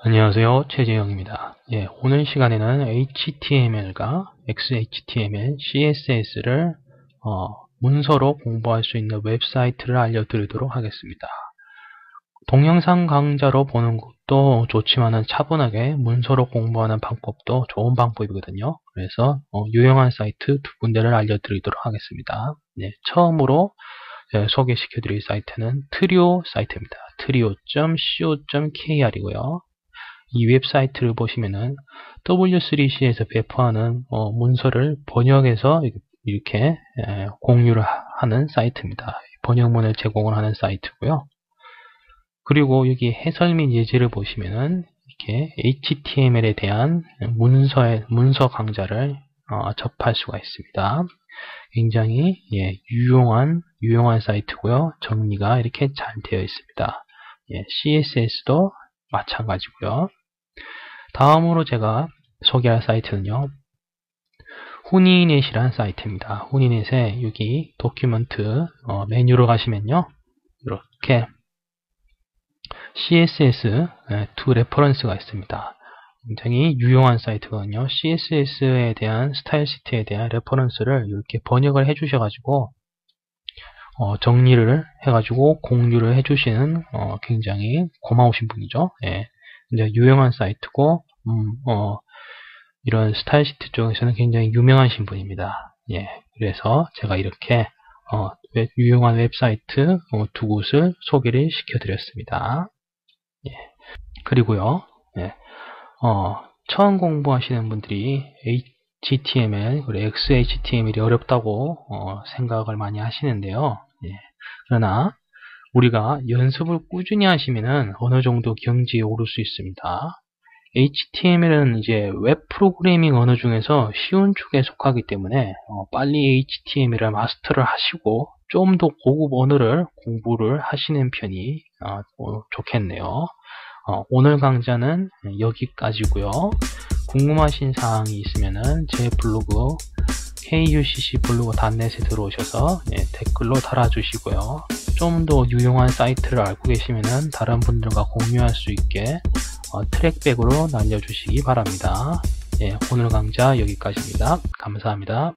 안녕하세요. 최재영입니다. 예, 오늘 시간에는 HTML과 XHTML, CSS를 어, 문서로 공부할 수 있는 웹사이트를 알려드리도록 하겠습니다. 동영상 강좌로 보는 것도 좋지만은 차분하게 문서로 공부하는 방법도 좋은 방법이거든요. 그래서 어, 유용한 사이트 두 군데를 알려드리도록 하겠습니다. 네, 처음으로 예, 소개시켜 드릴 사이트는 트리오 사이트입니다. trio.co.kr이고요. 이 웹사이트를 보시면은 W3C에서 배포하는 어, 문서를 번역해서 이렇게 에, 공유를 하는 사이트입니다. 번역문을 제공을 하는 사이트고요. 그리고 여기 해설 및 예제를 보시면은 이렇게 HTML에 대한 문서의 문서 강좌를 어, 접할 수가 있습니다. 굉장히 예, 유용한 유용한 사이트고요. 정리가 이렇게 잘 되어 있습니다. 예, CSS도 마찬가지고요. 다음으로 제가 소개할 사이트는요. 후니넷이란 사이트입니다. 후니넷에 여기 도큐먼트 어, 메뉴로 가시면요. 이렇게 CSS 두 레퍼런스가 있습니다. 굉장히 유용한 사이트거든요. CSS에 대한 스타일 시트에 대한 레퍼런스를 이렇게 번역을 해 주셔가지고 어, 정리를 해가지고 공유를 해주시는 어, 굉장히 고마우신 분이죠. 예. 이제 유용한 사이트고 음, 어, 이런 스타일 시트 쪽에서는 굉장히 유명하신 분입니다. 예, 그래서 제가 이렇게 어, 웹, 유용한 웹사이트 어, 두 곳을 소개를 시켜드렸습니다. 예, 그리고요, 예, 어, 처음 공부하시는 분들이 HTML, 그리고 XHTML이 어렵다고 어, 생각을 많이 하시는데요. 예, 그러나 우리가 연습을 꾸준히 하시면은 어느 정도 경지에 오를 수 있습니다. HTML은 이제 웹 프로그래밍 언어 중에서 쉬운 축에 속하기 때문에 어, 빨리 HTML을 마스터를 하시고 좀 더 고급 언어를 공부를 하시는 편이 어, 어, 좋겠네요. 어, 오늘 강좌는 여기까지고요. 궁금하신 사항이 있으면은 제 블로그 kucc블로그.net에 들어오셔서 예, 댓글로 달아주시고요. 좀 더 유용한 사이트를 알고 계시면 다른 분들과 공유할 수 있게 어, 트랙백으로 날려주시기 바랍니다. 예, 오늘 강좌 여기까지입니다. 감사합니다.